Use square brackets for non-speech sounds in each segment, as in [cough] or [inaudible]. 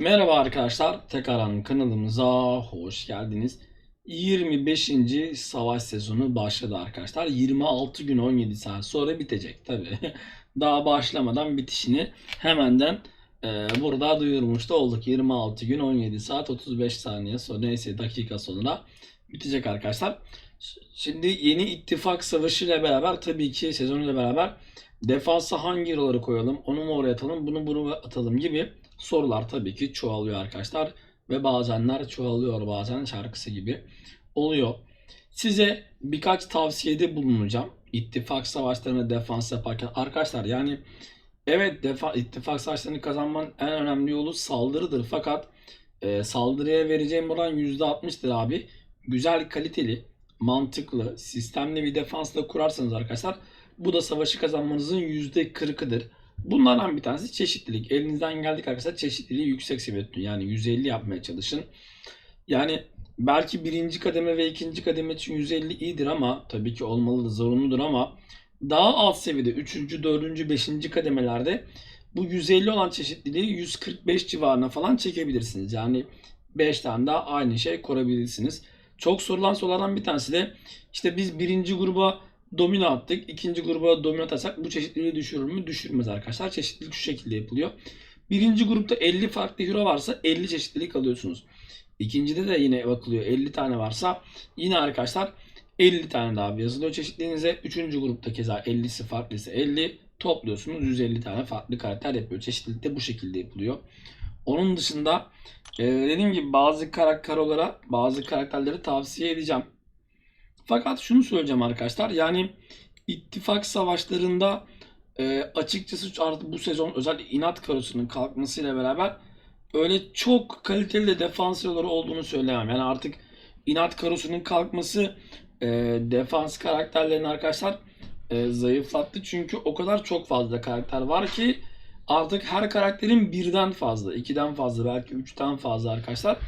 Merhaba arkadaşlar, tekrardan kanalımıza hoş geldiniz. 25. savaş sezonu başladı arkadaşlar. 26 gün 17 saat sonra bitecek tabi. [laughs] Daha başlamadan bitişini hemenden e, burada duyurmuş da olduk. 26 gün 17 saat 35 saniye sonra neyse dakika sonra bitecek arkadaşlar. Şimdi yeni ittifak savaşı ile beraber tabii ki sezonuyla beraber defansa hangi hero'ları koyalım, onu mu oraya atalım, bunu buraya atalım gibi sorular tabii ki çoğalıyor arkadaşlar. Ve bazenler çoğalıyor bazen şarkısı gibi oluyor. Size birkaç tavsiyede bulunacağım. İttifak savaşlarına defans yaparken. Arkadaşlar yani evet defa, ittifak savaşlarını kazanmanın en önemli yolu saldırıdır. Fakat e, saldırıya vereceğim oran %60'tır abi. Güzel, kaliteli, mantıklı, sistemli bir defansla kurarsanız arkadaşlar bu da savaşı kazanmanızın %40'ıdır. Bunlardan bir tanesi çeşitlilik. Elinizden geldik arkadaşlar çeşitliliği yüksek tutun. Yani 150 yapmaya çalışın. Yani belki birinci kademe ve ikinci kademe için 150 iyidir ama tabii ki olmalıdır, zorunludur ama daha alt seviyede 3. 4. 5. kademelerde bu 150 olan çeşitliliği 145 civarına falan çekebilirsiniz. Yani 5 tane daha aynı şey kurabilirsiniz. Çok sorulan sorulardan bir tanesi de işte biz birinci gruba domino attık. ikinci gruba domino atarsak bu çeşitliliği düşürür mü? Düşürmez arkadaşlar. Çeşitlilik şu şekilde yapılıyor. Birinci grupta 50 farklı hero varsa 50 çeşitlilik alıyorsunuz. İkincide de yine bakılıyor 50 tane varsa yine arkadaşlar 50 tane daha yazılıyor çeşitliliğinize. Üçüncü grupta keza 50'si farklıysa 50 topluyorsunuz 150 tane farklı karakter yapıyor. Çeşitlilik de bu şekilde yapılıyor. Onun dışında e, dediğim gibi bazı karakterlere bazı karakterleri tavsiye edeceğim. Fakat şunu söyleyeceğim arkadaşlar. Yani ittifak savaşlarında e, açıkçası artık bu sezon özellikle inat karosunun kalkmasıyla beraber öyle çok kaliteli de defans hero'ları olduğunu söyleyemem. Yani artık inat karosunun kalkması e, defans karakterlerini arkadaşlar e, zayıflattı. Çünkü o kadar çok fazla karakter var ki artık her karakterin birden fazla, ikiden fazla, belki üçten fazla arkadaşlar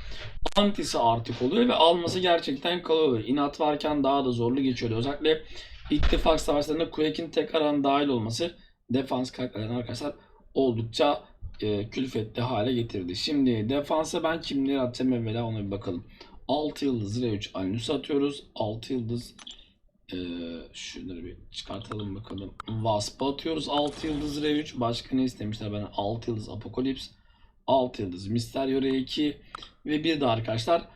antisi artık oluyor ve alması gerçekten kolay oluyor. İnat varken daha da zorlu geçiyordu. Özellikle ittifak savaşlarında Quake'in tekrardan dahil olması defans karakterlerine arkadaşlar oldukça e, külfetli hale getirdi. Şimdi defansa ben kimleri atacağım evvela ona bir bakalım. 6 yıldız R3 Anus atıyoruz. 6 yıldız e, şunları bir çıkartalım bakalım. Wasp atıyoruz. 6 yıldız R3. Başka ne istemişler bana? 6 yıldız Apokalips. 6 yıldız Mysterio R2 ve bir de arkadaşlar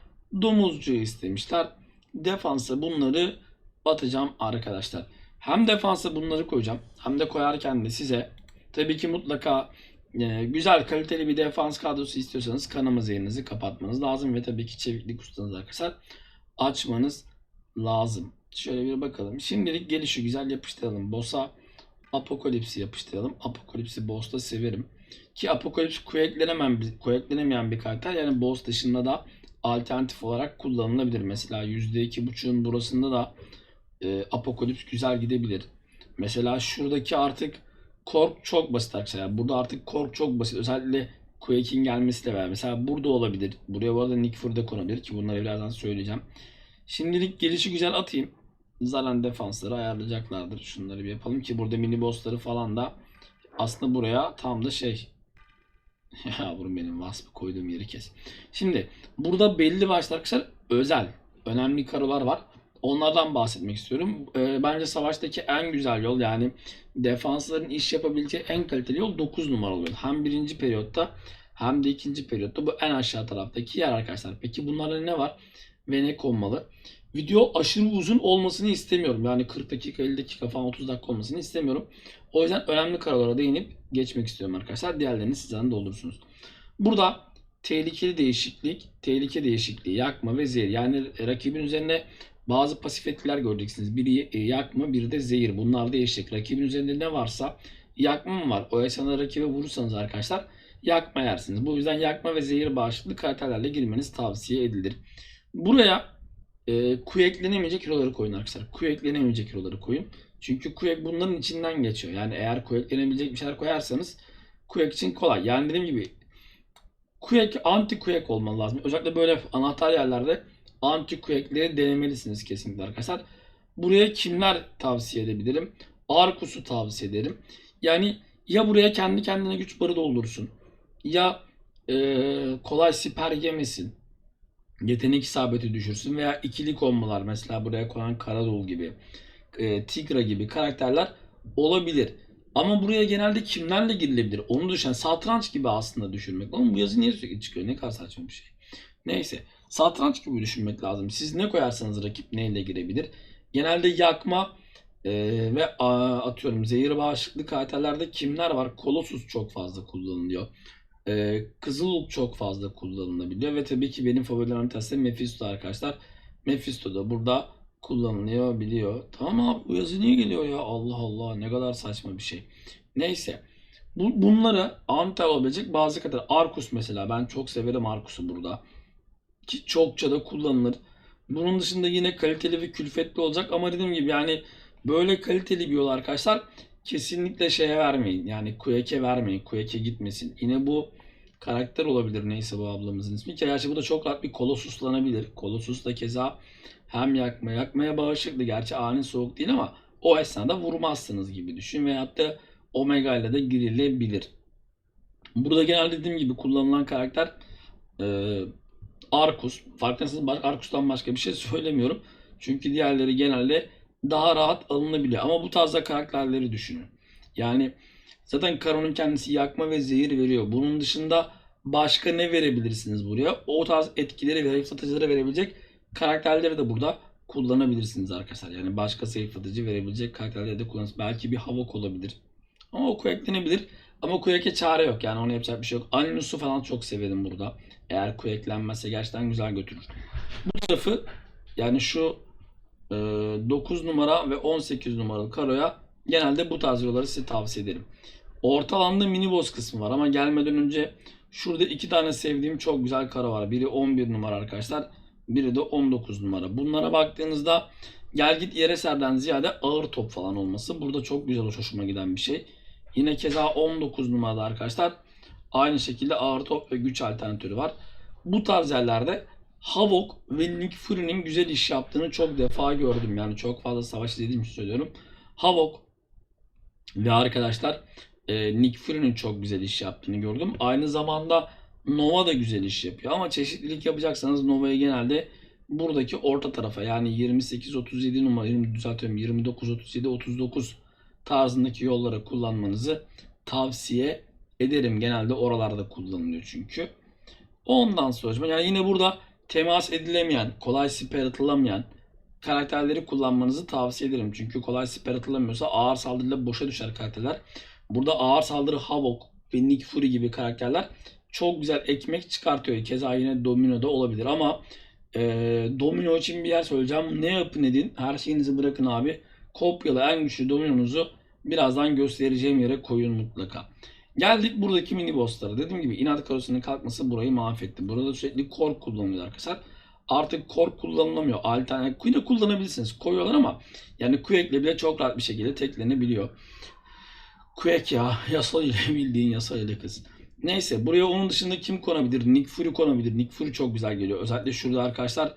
domuzcuyu istemişler. Defansa bunları atacağım arkadaşlar. Hem defansa bunları koyacağım hem de koyarken de size tabii ki mutlaka e, güzel kaliteli bir defans kadrosu istiyorsanız kanama yerinizi kapatmanız lazım ve tabii ki çeviklik ustanız arkadaşlar açmanız lazım. Şöyle bir bakalım. Şimdilik gelişi güzel yapıştıralım. Boss'a Apokalipsi yapıştıralım. Apokalipsi Boss'ta severim. Ki Apokalips quake'lenemeyen bir, quake'lenemeyen bir karakter. Yani boss dışında da alternatif olarak kullanılabilir. Mesela %2.5'un burasında da e, Apokalips güzel gidebilir. Mesela şuradaki artık Kork çok basit arkadaşlar. Yani burada artık Kork çok basit. Özellikle Quake'in gelmesiyle beraber. Mesela burada olabilir. Buraya bu arada Nick Fury de konabilir ki bunları birazdan söyleyeceğim. Şimdilik gelişi güzel atayım. Zaten defansları ayarlayacaklardır. Şunları bir yapalım ki burada mini bossları falan da aslında buraya tam da şey [laughs] Yavrum benim Wasp'ı koyduğum yeri kes. Şimdi burada belli başlı arkadaşlar özel, önemli karolar var. Onlardan bahsetmek istiyorum. Ee, bence savaştaki en güzel yol yani defansların iş yapabileceği en kaliteli yol 9 numaralı yol. Hem birinci periyotta hem de ikinci periyotta bu en aşağı taraftaki yer arkadaşlar. Peki bunlarda ne var ve ne konmalı? Video aşırı uzun olmasını istemiyorum. Yani 40 dakika, 50 dakika falan 30 dakika olmasını istemiyorum. O yüzden önemli kararlara değinip geçmek istiyorum arkadaşlar. Diğerlerini sizden doldurursunuz. Burada tehlikeli değişiklik, tehlike değişikliği, yakma ve zehir. Yani rakibin üzerine bazı pasif etkiler göreceksiniz. Biri e, yakma, biri de zehir. Bunlar değişecek. Rakibin üzerinde ne varsa yakma mı var? O esnada rakibe vurursanız arkadaşlar yakma yersiniz. Bu yüzden yakma ve zehir bağışıklı karakterlerle girmeniz tavsiye edilir. Buraya e, Q eklenemeyecek hero'ları koyun arkadaşlar. Q eklenemeyecek hero'ları koyun. Çünkü Quake bunların içinden geçiyor. Yani eğer Quake'lenebilecek bir şeyler koyarsanız Quake için kolay. Yani dediğim gibi Quake anti Quake olmalı lazım. Özellikle böyle anahtar yerlerde anti Quake'leri denemelisiniz kesinlikle arkadaşlar. Buraya kimler tavsiye edebilirim? Arkus'u tavsiye ederim. Yani ya buraya kendi kendine güç barı doldursun ya e, kolay siper yemesin. Yetenek isabeti düşürsün veya ikili kombolar mesela buraya koyan Karadol gibi, e, Tigra gibi karakterler olabilir. Ama buraya genelde kimlerle girilebilir? Onu düşen satranç gibi aslında düşünmek. Ama bu yazı niye sürekli çıkıyor? Ne kadar saçma bir şey. Neyse. Satranç gibi düşünmek lazım. Siz ne koyarsanız rakip neyle girebilir? Genelde yakma e, ve a, atıyorum zehir bağışıklı karakterlerde kimler var? Colossus çok fazla kullanılıyor. E, Kızılok çok fazla kullanılabiliyor ve tabii ki benim favorilerim tersi Mephisto arkadaşlar. Mephisto da burada kullanılıyor biliyor. Tamam abi bu yazı niye geliyor ya? Allah Allah ne kadar saçma bir şey. Neyse. Bu, bunları anti olabilecek bazı kadar Arkus mesela ben çok severim Arkus'u burada. Ki çokça da kullanılır. Bunun dışında yine kaliteli ve külfetli olacak ama dediğim gibi yani böyle kaliteli bir yol arkadaşlar kesinlikle şeye vermeyin. Yani Kuyeke vermeyin. Kuyeke gitmesin. Yine bu karakter olabilir neyse bu ablamızın ismi. Gerçi bu da çok rahat bir Colossus'lanabilir. Colossus da keza hem yakma, yakmaya bağışıklı. Gerçi ani soğuk değil ama o esnada vurmazsınız gibi düşün. Veyahut da Omega ile de girilebilir. Burada genelde dediğim gibi kullanılan karakter e, Arkus. Farkındaysanız Arkus'tan başka bir şey söylemiyorum. Çünkü diğerleri genelde daha rahat alınabiliyor. Ama bu tarzda karakterleri düşünün. Yani zaten Karon'un kendisi yakma ve zehir veriyor. Bunun dışında başka ne verebilirsiniz buraya? O tarz etkileri verip satıcılara verebilecek karakterleri de burada kullanabilirsiniz arkadaşlar. Yani başka zayıflatıcı verebilecek karakterleri de kullanırsınız. Belki bir Havok olabilir. Ama o eklenebilir. Ama Quake'e çare yok yani ona yapacak bir şey yok. Anus'u falan çok severim burada. Eğer Quake'lenmezse gerçekten güzel götürür. Bu tarafı yani şu 9 numara ve 18 numaralı karoya genelde bu tarz yolları size tavsiye ederim. Orta alanda mini boss kısmı var ama gelmeden önce şurada iki tane sevdiğim çok güzel karo var. Biri 11 numara arkadaşlar. Biri de 19 numara. Bunlara baktığınızda gel git yere serden ziyade ağır top falan olması. Burada çok güzel hoşuma giden bir şey. Yine keza 19 numarada arkadaşlar aynı şekilde ağır top ve güç alternatörü var. Bu tarz yerlerde Havok ve Nick Fury'nin güzel iş yaptığını çok defa gördüm. Yani çok fazla savaş izlediğim için söylüyorum. Havok ve arkadaşlar e, Nick Fury'nin çok güzel iş yaptığını gördüm. Aynı zamanda Nova da güzel iş yapıyor. Ama çeşitlilik yapacaksanız Nova'yı genelde buradaki orta tarafa yani 28-37 numara 20 düzeltiyorum 29-37-39 tarzındaki yollara kullanmanızı tavsiye ederim. Genelde oralarda kullanılıyor çünkü. Ondan sonra yani yine burada temas edilemeyen, kolay siper atılamayan karakterleri kullanmanızı tavsiye ederim. Çünkü kolay siper atılamıyorsa ağır saldırıyla boşa düşer karakterler. Burada ağır saldırı Havok ve Nick Fury gibi karakterler çok güzel ekmek çıkartıyor. Keza yine Domino'da olabilir ama e, Domino için bir yer söyleyeceğim. Ne yapın edin. Her şeyinizi bırakın abi. Kopyala en güçlü dominonuzu birazdan göstereceğim yere koyun mutlaka. Geldik buradaki mini bosslara. Dediğim gibi inat karosunun kalkması burayı mahvetti. Burada sürekli core kullanılıyor arkadaşlar. Artık core kullanılamıyor. Alternatif yine kullanabilirsiniz. Koyuyorlar ama yani Quake'le bile çok rahat bir şekilde teklenebiliyor. Quake ya. [laughs] Yasa ile bildiğin yasa ile kız. Neyse buraya onun dışında kim konabilir? Nick Fury konabilir. Nick Fury çok güzel geliyor. Özellikle şurada arkadaşlar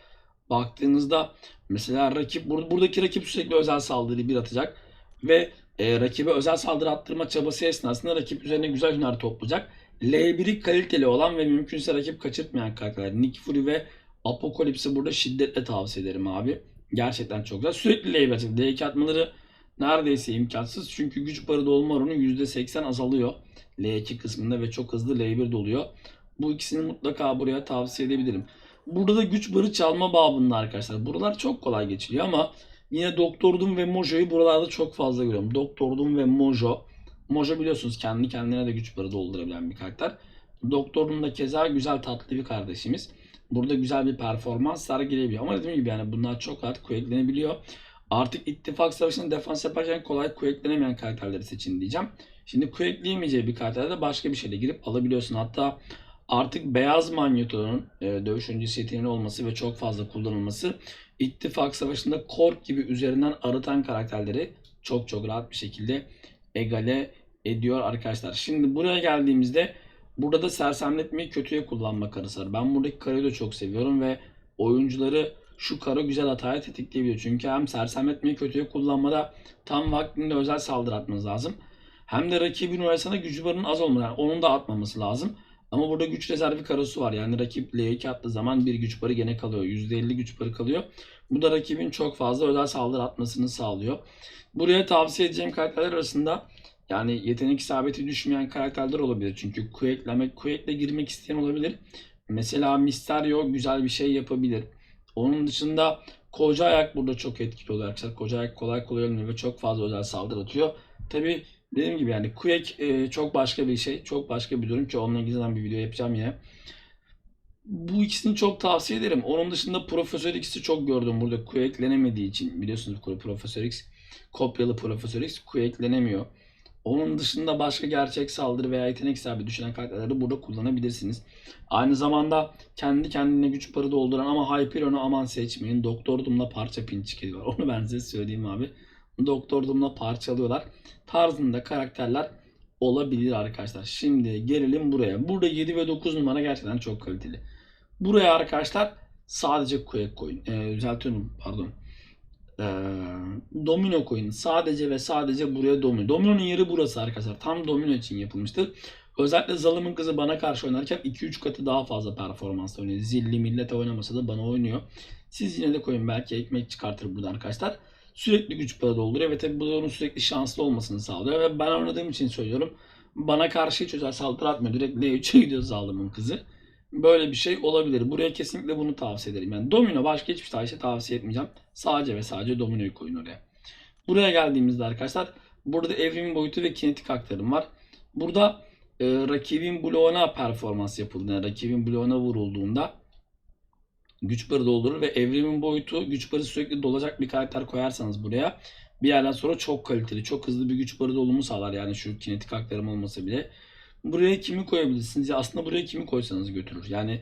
baktığınızda mesela rakip bur- buradaki rakip sürekli özel saldırı bir atacak ve e, rakibe özel saldırı attırma çabası esnasında rakip üzerine güzel hüner toplayacak. L1'i kaliteli olan ve mümkünse rakip kaçırtmayan karakterler. Nick Fury ve Apocalypse'i burada şiddetle tavsiye ederim abi. Gerçekten çok güzel. Sürekli L1 atacak. D2 atmaları neredeyse imkansız. Çünkü güç barıda olma oranı %80 azalıyor. L2 kısmında ve çok hızlı L1 doluyor. Bu ikisini mutlaka buraya tavsiye edebilirim. Burada da güç barı çalma babında arkadaşlar. Buralar çok kolay geçiliyor ama yine Doktor Doom ve Mojo'yu buralarda çok fazla görüyorum. Doktor Doom ve Mojo. Mojo biliyorsunuz kendi kendine de güç barı doldurabilen bir karakter. Doktor Doom da keza güzel tatlı bir kardeşimiz. Burada güzel bir performans sergileyebiliyor. Ama dediğim gibi yani bunlar çok rahat quake'lenebiliyor. Artık ittifak savaşında defans yaparken kolay quake'lenemeyen karakterleri seçin diyeceğim. Şimdi quake'leyemeyeceği bir karakterde de başka bir şeyle girip alabiliyorsun. Hatta artık beyaz manyetonun e, dövüş öncesi yeteneği olması ve çok fazla kullanılması ittifak savaşında kork gibi üzerinden arıtan karakterleri çok çok rahat bir şekilde egale ediyor arkadaşlar. Şimdi buraya geldiğimizde burada da sersemletmeyi kötüye kullanma karısı var. Ben buradaki karıyı da çok seviyorum ve oyuncuları şu kara güzel hataya tetikleyebiliyor. Çünkü hem sersemletmeyi kötüye kullanmada tam vaktinde özel saldırı atmanız lazım. Hem de rakibin arasında gücü barının az olmalı. Yani onun da atmaması lazım. Ama burada güç rezervi karosu var. Yani rakip L2 attığı zaman bir güç barı gene kalıyor. %50 güç barı kalıyor. Bu da rakibin çok fazla özel saldırı atmasını sağlıyor. Buraya tavsiye edeceğim karakterler arasında yani yetenek isabeti düşmeyen karakterler olabilir. Çünkü Quake'lemek, Quake'le girmek isteyen olabilir. Mesela Mysterio güzel bir şey yapabilir. Onun dışında Koca Ayak burada çok etkili oluyor arkadaşlar. Koca Ayak kolay kolay ölmüyor ve çok fazla özel saldırı atıyor. Tabi dediğim gibi yani Quake e, çok başka bir şey. Çok başka bir durum ki onunla ilgili bir video yapacağım yine. Bu ikisini çok tavsiye ederim. Onun dışında Profesör X'i çok gördüm burada Quake'lenemediği için. Biliyorsunuz Profesör X kopyalı Profesör X Quake'lenemiyor. Onun dışında başka gerçek saldırı veya yetenek sahibi düşen karakterleri burada kullanabilirsiniz. Aynı zamanda kendi kendine güç barı dolduran ama Hyperion'u aman seçmeyin. Doktor Doom'la parça pinçik var. [laughs] Onu ben size söyleyeyim abi. Doktor Doom'la parçalıyorlar. Tarzında karakterler olabilir arkadaşlar. Şimdi gelelim buraya. Burada 7 ve 9 numara gerçekten çok kaliteli. Buraya arkadaşlar sadece Quake koyun. Ee, düzeltiyorum pardon. Ee, domino koyun. Sadece ve sadece buraya domino. Domino'nun yeri burası arkadaşlar. Tam domino için yapılmıştır. Özellikle Zalım'ın kızı bana karşı oynarken 2-3 katı daha fazla performans oynuyor. Zilli millete oynamasa da bana oynuyor. Siz yine de koyun. Belki ekmek çıkartır burada arkadaşlar. Sürekli güç para dolduruyor ve tabi bu da onun sürekli şanslı olmasını sağlıyor. Ve ben oynadığım için söylüyorum. Bana karşı hiç özel saldırı atmıyor. Direkt L3'e gidiyor Zalım'ın kızı. Böyle bir şey olabilir. Buraya kesinlikle bunu tavsiye ederim. Yani domino başka hiçbir tane şey tavsiye etmeyeceğim. Sadece ve sadece dominoyu koyun oraya. Buraya geldiğimizde arkadaşlar burada evrimin boyutu ve kinetik aktarım var. Burada e, rakibin bloğuna performans yapıldığında, rakibin bloğuna vurulduğunda güç barı doldurur ve evrimin boyutu güç barı sürekli dolacak bir karakter koyarsanız buraya bir yerden sonra çok kaliteli, çok hızlı bir güç barı dolumu sağlar. Yani şu kinetik aktarım olmasa bile. Buraya kimi koyabilirsiniz? Ya aslında buraya kimi koysanız götürür. Yani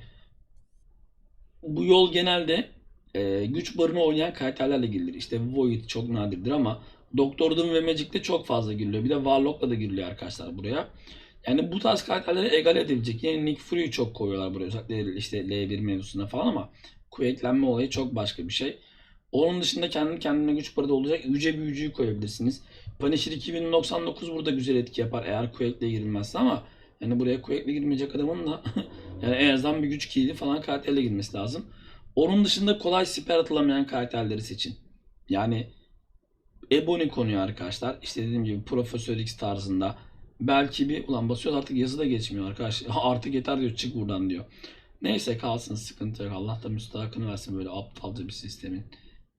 bu yol genelde e, güç barını oynayan karakterlerle girilir. İşte Void çok nadirdir ama Doktor Doom ve Magic'te çok fazla giriliyor. Bir de Warlock'la da giriliyor arkadaşlar buraya. Yani bu tarz karakterleri egal edebilecek. Yani Nick Fury'yi çok koyuyorlar buraya. Özellikle işte L1 mevzusuna falan ama Quake'lenme olayı çok başka bir şey. Onun dışında kendi kendine güç parada olacak yüce büyücüyü koyabilirsiniz. Punisher 2099 burada güzel etki yapar eğer Quake'le girilmezse ama yani buraya Quake'le girmeyecek adamın da [laughs] yani en azından bir güç kilidi falan karakterle girmesi lazım. Onun dışında kolay siper atılamayan karakterleri seçin. Yani Ebony konuyor arkadaşlar. İşte dediğim gibi Profesör X tarzında. Belki bir ulan basıyor artık yazı da geçmiyor arkadaş. [laughs] Artık yeter diyor çık buradan diyor. Neyse kalsın sıkıntı yok. Allah da müstahakını versin böyle aptalca bir sistemin.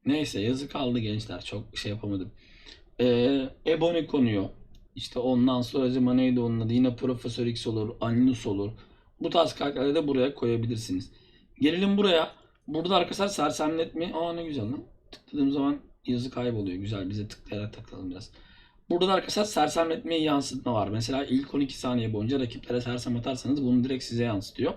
Neyse yazı kaldı gençler. Çok şey yapamadım. Ee, Ebony konuyor. İşte ondan sonra acaba neydi onun adı? Yine Profesör X olur. Anilus olur. Bu tarz karakterleri de buraya koyabilirsiniz. Gelelim buraya. Burada arkadaşlar sersemletme. Aa ne güzel lan. Tıkladığım zaman yazı kayboluyor. Güzel. Bize tıklayarak takılalım biraz. Burada da arkadaşlar sersemletmeyi yansıtma var. Mesela ilk 12 saniye boyunca rakiplere sersem atarsanız bunu direkt size yansıtıyor.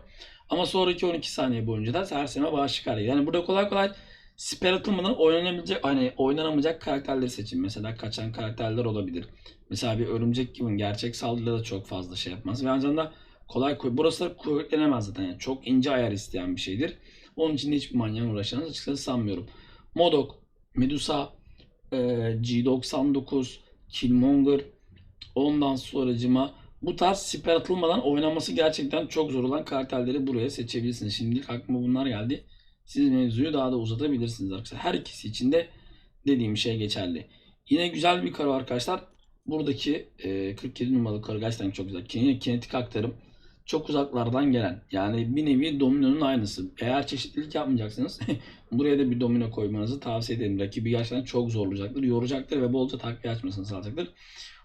Ama sonraki 12 saniye boyunca da serseme bağış çıkar. Yani burada kolay kolay siper atılmadan oynanabilecek, hani oynanamayacak karakterleri seçin. Mesela kaçan karakterler olabilir. Mesela bir örümcek gibi gerçek saldırıda da çok fazla şey yapmaz. Ve aynı zamanda kolay koy. Burası da kuvvetlenemez zaten. Yani çok ince ayar isteyen bir şeydir. Onun için hiçbir manyağın uğraşacağınızı açıkçası sanmıyorum. Modok, Medusa, G99, Killmonger, ondan sonracıma bu tarz siper atılmadan oynaması gerçekten çok zor olan karakterleri buraya seçebilirsiniz. Şimdilik aklıma bunlar geldi. Siz mevzuyu daha da uzatabilirsiniz arkadaşlar. Her ikisi için de dediğim şey geçerli. Yine güzel bir karo arkadaşlar. Buradaki e, 47 numaralı karo gerçekten çok güzel. Kinetik aktarım. Çok uzaklardan gelen. Yani bir nevi dominonun aynısı. Eğer çeşitlilik yapmayacaksınız [laughs] buraya da bir domino koymanızı tavsiye ederim. Rakibi gerçekten çok zorlayacaktır. Yoracaktır ve bolca takviye açmasını sağlayacaktır.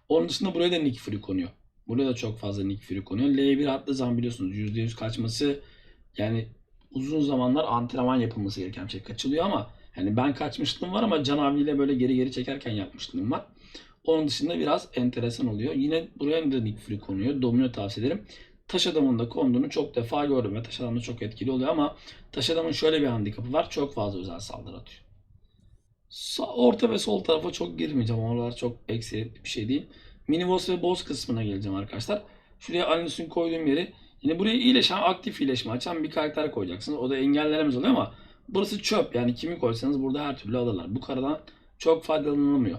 Onun dışında buraya da Nick Fury konuyor. Burada da çok fazla Nick Fury konuyor. L1 attığı zaman biliyorsunuz %100 kaçması yani uzun zamanlar antrenman yapılması gereken şey. Kaçılıyor ama yani ben kaçmıştım var ama Can ile böyle geri geri çekerken yapmıştım var. Onun dışında biraz enteresan oluyor. Yine buraya da Nick Fury konuyor. Domino tavsiye ederim. Taş adamın da konduğunu çok defa gördüm ve taş adam da çok etkili oluyor ama taş adamın şöyle bir handikapı var. Çok fazla özel saldırı atıyor. Sağ, orta ve sol tarafa çok girmeyeceğim. Oralar çok eksi bir şey değil. Mini boss ve boss kısmına geleceğim arkadaşlar. Şuraya Alinus'un koyduğum yeri yine buraya iyileşen, aktif iyileşme açan bir karakter koyacaksınız. O da engellerimiz oluyor ama burası çöp. Yani kimi koysanız burada her türlü alırlar. Bu karadan çok faydalanılmıyor.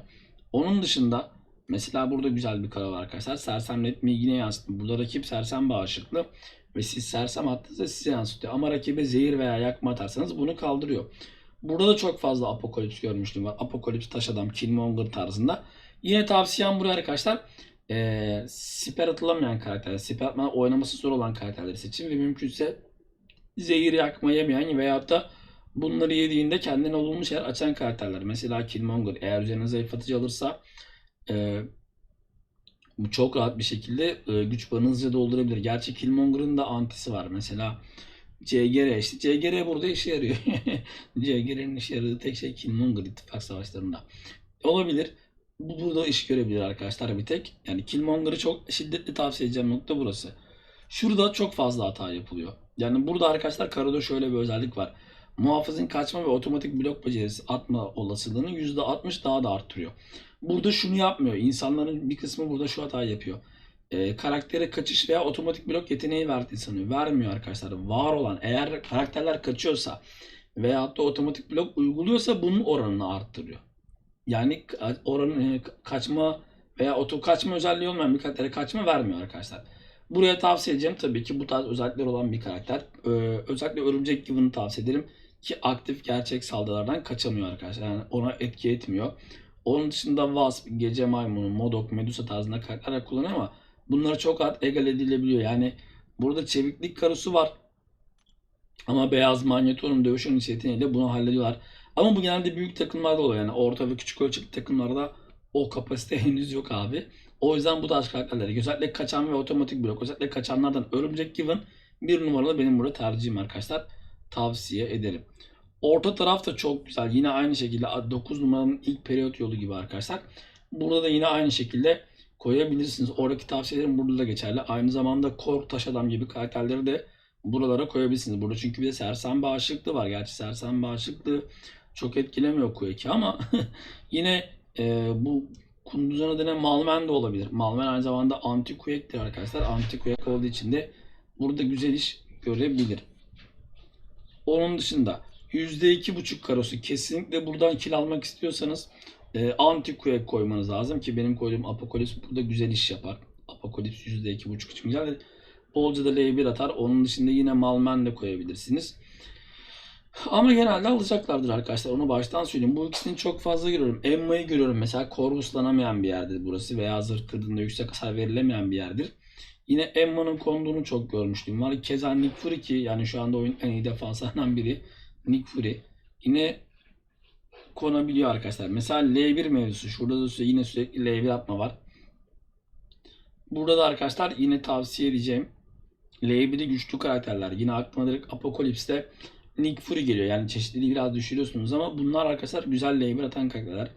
Onun dışında mesela burada güzel bir kara var arkadaşlar. Sersemletmeyi yine yansıttım. Burada rakip sersem bağışıklı ve siz sersem attığınızda size yansıtıyor. Ama rakibe zehir veya yakma atarsanız bunu kaldırıyor. Burada da çok fazla Apokalips görmüştüm var. Apokalips, Taş Adam, Killmonger tarzında. Yine tavsiyem buraya arkadaşlar. Ee, siper atılamayan karakterler, siper atmadan oynaması zor olan karakterleri seçin ve mümkünse zehir yakma yemeyen veyahut da bunları yediğinde kendine olumlu şeyler açan karakterler. Mesela Killmonger eğer üzerine zayıflatıcı alırsa e, bu çok rahat bir şekilde e, güç barını doldurabilir. Gerçi Killmonger'ın da antisi var. Mesela CGR işte CGR burada işe yarıyor. [laughs] CGR'nin işe yaradığı tek şey Killmonger ittifak savaşlarında. Olabilir. Bu burada iş görebilir arkadaşlar bir tek. Yani Killmonger'ı çok şiddetli tavsiye edeceğim nokta burası. Şurada çok fazla hata yapılıyor. Yani burada arkadaşlar Karo'da şöyle bir özellik var. Muhafızın kaçma ve otomatik blok becerisi atma olasılığını %60 daha da arttırıyor. Burada şunu yapmıyor. İnsanların bir kısmı burada şu hatayı yapıyor. Ee, karaktere kaçış veya otomatik blok yeteneği verdiği sanıyor. Vermiyor arkadaşlar. Var olan eğer karakterler kaçıyorsa veyahut da otomatik blok uyguluyorsa bunun oranını arttırıyor. Yani oranın e, kaçma veya oto kaçma özelliği olmayan bir karaktere kaçma vermiyor arkadaşlar. Buraya tavsiye edeceğim tabii ki bu tarz özellikleri olan bir karakter. Ee, özellikle Örümcek Given'ı tavsiye ederim ki aktif gerçek saldırılardan kaçamıyor arkadaşlar. Yani ona etki etmiyor. Onun dışında Wasp, Gece Maymunu, Modok, Medusa tarzında karakterler kullanıyor ama bunları çok rahat egal edilebiliyor. Yani burada çeviklik karosu var. Ama beyaz manyetonun dövüş oyuncusu yeteneğiyle bunu hallediyorlar. Ama bu genelde büyük takımlarda oluyor. Yani orta ve küçük ölçekli takımlarda o kapasite [laughs] henüz yok abi. O yüzden bu tarz karakterleri özellikle kaçan ve otomatik blok özellikle kaçanlardan Örümcek Given bir numaralı benim burada tercihim arkadaşlar. Tavsiye ederim. Orta taraf da çok güzel. Yine aynı şekilde 9 numaranın ilk periyot yolu gibi arkadaşlar. Burada da yine aynı şekilde koyabilirsiniz. Oradaki tavsiyelerim burada da geçerli. Aynı zamanda Kork Taş Adam gibi karakterleri de buralara koyabilirsiniz. Burada çünkü bir de sersem bağışıklığı var. Gerçi sersem bağışıklığı çok etkilemiyor Quake'i ama [laughs] yine e, bu kunduzun adına Malmen de olabilir. Malmen aynı zamanda anti Quake'tir arkadaşlar. Anti Quake olduğu için de burada güzel iş görebilir. Onun dışında %2.5 karosu kesinlikle buradan kil almak istiyorsanız e, anti Quake koymanız lazım ki benim koyduğum Apokalips burada güzel iş yapar. Apokalips %2.5 için güzel. Bolca da L1 atar. Onun dışında yine Malmen de koyabilirsiniz. Ama genelde alacaklardır arkadaşlar. Onu baştan söyleyeyim. Bu ikisini çok fazla görüyorum. Emma'yı görüyorum. Mesela korvuslanamayan bir yerdir burası. Veya zırh kırdığında yüksek hasar verilemeyen bir yerdir. Yine Emma'nın konduğunu çok görmüştüm. Var keza Nick Fury ki yani şu anda oyun en iyi defanslarından biri. Nick Fury. Yine konabiliyor arkadaşlar. Mesela L1 mevzusu. Şurada da yine sürekli L1 atma var. Burada da arkadaşlar yine tavsiye edeceğim. L1'i güçlü karakterler. Yine aklıma direkt Apocalypse'de Nick Fury geliyor. Yani çeşitliliği biraz düşürüyorsunuz ama bunlar arkadaşlar güzel L1 atan karakterler.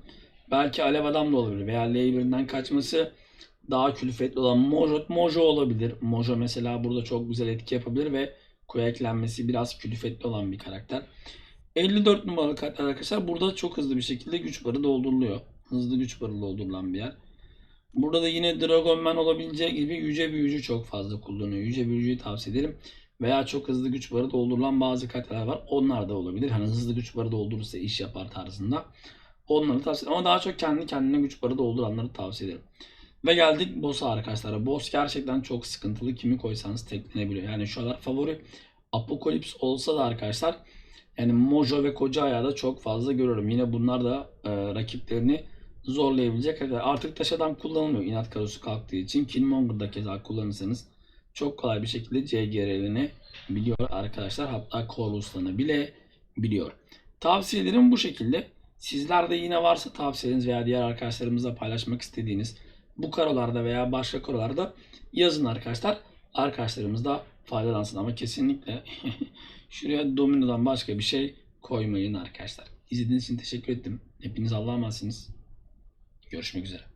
Belki Alev Adam da olabilir veya L1'den kaçması daha külfetli olan Mojo, Mojo olabilir. Mojo mesela burada çok güzel etki yapabilir ve koya eklenmesi biraz külfetli olan bir karakter. 54 numaralı karakter arkadaşlar burada çok hızlı bir şekilde güç barı dolduruluyor. Hızlı güç barı doldurulan bir yer. Burada da yine Dragon Man olabileceği gibi yüce büyücü çok fazla kullanıyor. Yüce büyücüyü tavsiye ederim. Veya çok hızlı güç barı doldurulan bazı karakterler var. Onlar da olabilir. Hani hızlı güç barı doldurursa iş yapar tarzında. Onları tavsiye ederim. Ama daha çok kendi kendine güç barı dolduranları tavsiye ederim. Ve geldik boss'a arkadaşlar. Boss gerçekten çok sıkıntılı. Kimi koysanız teklenebiliyor. Yani şu aralar favori Apokalips olsa da arkadaşlar yani Mojo ve Koca Ayağı da çok fazla görüyorum. Yine bunlar da e, rakiplerini zorlayabilecek. Artık taş adam kullanılmıyor inat karosu kalktığı için. Killmonger'da keza kullanırsanız çok kolay bir şekilde CGR'lerini biliyor arkadaşlar. Hatta Corvus'larını bile biliyor. Tavsiyelerim bu şekilde. Sizler de yine varsa tavsiyeniz veya diğer arkadaşlarımızla paylaşmak istediğiniz bu karolarda veya başka karolarda yazın arkadaşlar. Arkadaşlarımız da faydalansın ama kesinlikle [laughs] şuraya dominodan başka bir şey koymayın arkadaşlar. İzlediğiniz için teşekkür ettim. Hepiniz Allah'a emanetsiniz. Görüşmek üzere.